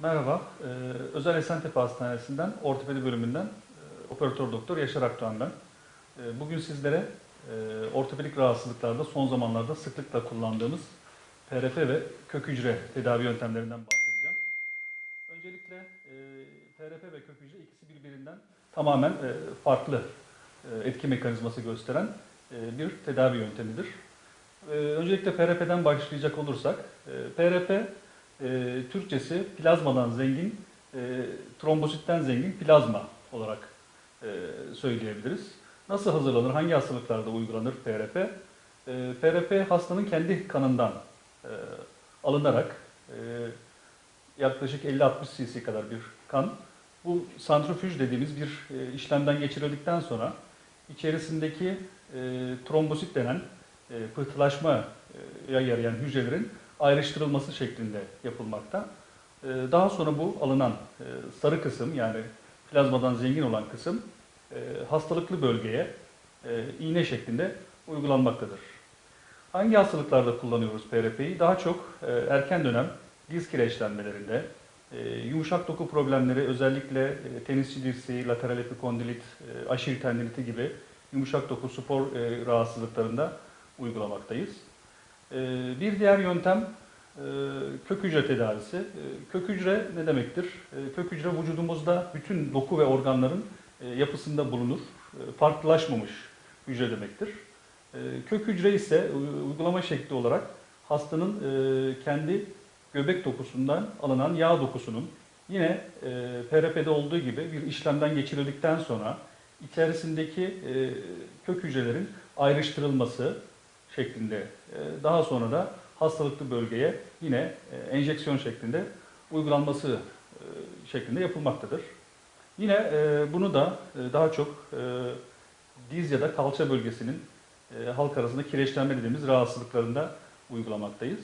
Merhaba, ee, Özel Esentepe Hastanesi'nden, ortopedi bölümünden e, operatör doktor Yaşar Akdoğan ben. E, bugün sizlere e, ortopedik rahatsızlıklarda son zamanlarda sıklıkla kullandığımız PRP ve kök hücre tedavi yöntemlerinden bahsedeceğim. Öncelikle e, PRP ve kök hücre ikisi birbirinden tamamen e, farklı e, etki mekanizması gösteren e, bir tedavi yöntemidir. E, Öncelikle PRP'den başlayacak olursak, e, PRP e, Türkçesi plazmadan zengin, e, trombositten zengin plazma olarak e, söyleyebiliriz. Nasıl hazırlanır, hangi hastalıklarda uygulanır PRP? E, PRP hastanın kendi kanından e, alınarak e, yaklaşık 50-60 cc kadar bir kan. Bu santrifüj dediğimiz bir e, işlemden geçirildikten sonra içerisindeki e, trombosit denen e, pıhtılaşmaya yarayan hücrelerin ayrıştırılması şeklinde yapılmakta. E, Daha sonra bu alınan e, sarı kısım yani plazmadan zengin olan kısım e, hastalıklı bölgeye e, iğne şeklinde uygulanmaktadır. Hangi hastalıklarda kullanıyoruz PRP'yi? Daha çok erken dönem diz kireçlenmelerinde, yumuşak doku problemleri özellikle tenisçi dirseği, lateral epikondilit, aşil tendiniti gibi yumuşak doku spor rahatsızlıklarında uygulamaktayız. E, bir diğer yöntem e, kök hücre tedavisi. E, kök hücre ne demektir? E, kök hücre vücudumuzda bütün doku ve organların e, yapısında bulunur. Farklılaşmamış hücre demektir. Kök hücre ise uygulama şekli olarak hastanın e, kendi göbek dokusundan alınan yağ dokusunun yine PRP'de olduğu gibi bir işlemden geçirildikten sonra içerisindeki kök hücrelerin ayrıştırılması şeklinde e, daha sonra da hastalıklı bölgeye yine e, enjeksiyon şeklinde uygulanması e, şeklinde yapılmaktadır. Yine bunu da daha çok diz ya da kalça bölgesinin halk arasında kireçlenme dediğimiz rahatsızlıklarında uygulamaktayız.